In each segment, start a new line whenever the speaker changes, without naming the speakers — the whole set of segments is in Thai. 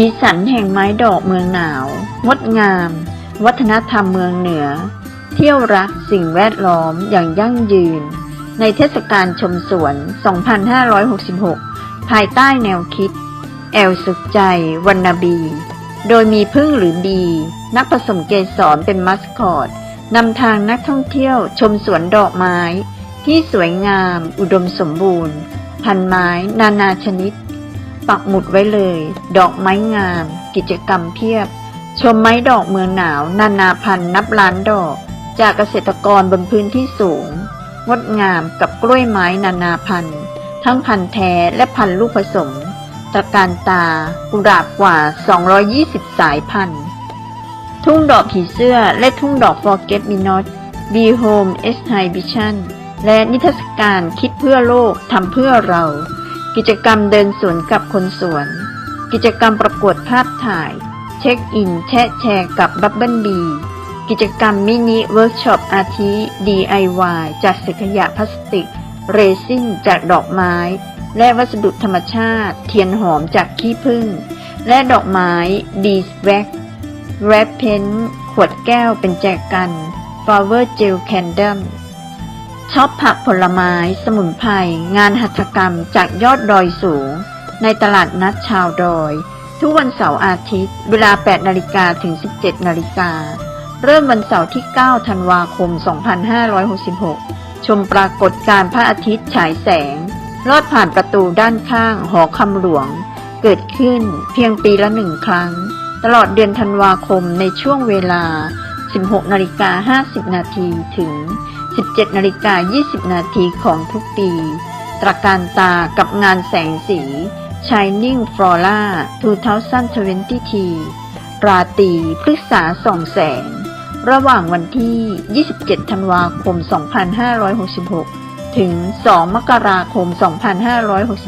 สีสันแห่งไม้ดอกเมืองหนาว งดงาม วัฒนธรรมเมืองเหนือ เที่ยวรักสิ่งแวดล้อมอย่างยั่งยืน ในเทศกาลชมสวน 2566 ภายใต้แนวคิด แอลสุขใจวันนาบี โดยมีพึ่งหรือบี นักผสมเกสรเป็นมัสคอตนำทางนักท่องเที่ยวชมสวนดอกไม้ ที่สวยงาม อุดมสมบูรณ์ พันไม้ นานาชนิด ปักหมุดไว้เลย ดอกไม้งาม กิจกรรมเพียบ ชมไม้ดอกเมืองหนาว นานาพันธุ์นับล้านดอก จากเกษตรกรบนพื้นที่สูง งดงามกับกล้วยไม้นานาพันธุ์ ทั้งพันธุ์แท้และพันธุ์ลูกผสมตะการตากุหลาบกว่า 220 สายพันธุ์ ทุ่งดอกผีเสื้อและทุ่งดอก Forget Me Not Be Home Exhibition และนิทรรศการคิดเพื่อโลกทำเพื่อเรา กิจกรรมเดินสวนกับคนสวน กิจกรรมประกวดภาพถ่าย เช็คอิน แชะแชร์กับบับเบิลบี กิจกรรมมินิเวิร์กช็อปอาทิ DIY จากเศษขยะพลาสติก เรซินจากดอกไม้ และวัสดุธรรมชาติ เทียนหอมจากขี้ผึ้งและดอกไม้ดีสแว็กแรปเพนขวดแก้วเป็นแจกันฟลาวเวอร์เจลแคนเดม ช็อปผักผลไม้ สมุนไพร งานหัตถกรรมจากยอดดอยสูง ในตลาดนัดชาวดอย ทุกวันเสาร์อาทิตย์ เวลา 8 นาฬิกาถึง 17 นาฬิกา เริ่มวันเสาร์ที่ 9 ธันวาคม 2566 ชมปรากฏการพระอาทิตย์ฉายแสง ลอดผ่านประตูด้านข้างหอคำหลวง เกิดขึ้นเพียงปีละหนึ่งครั้ง ตลอดเดือนธันวาคมในช่วงเวลา 16 นาฬิกา 50 นาทีถึง 17นาฬิกา20 นาทีของทุกปี ตระการตากับงานแสงสี Shining Flora 2020ราตรีพฤกษาส่องแสง ระหว่างวันที่ 27 ธันวาคม 2566 ถึง 2 มกราคม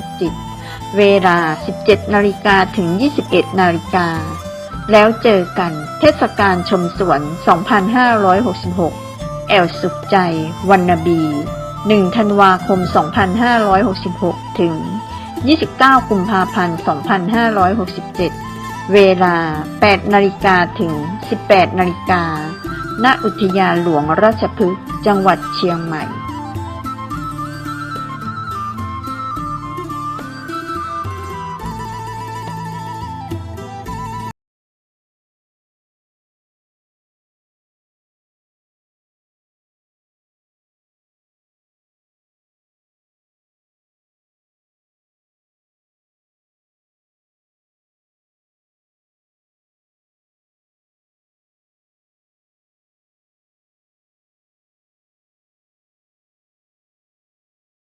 2567 เวลา 17 นาฬิกาถึง 21 นาฬิกา แล้วเจอกันเทศกาลชมสวน 2566 แอลสุขใจ วันนบี 1 ธันวาคม 2566 ถึง 29 กุมภาพันธ์ 2567 เวลา 8 นาฬิกาถึง 18 นาฬิกา ณ อุทยานหลวงราชพฤกษ์ จังหวัดเชียงใหม่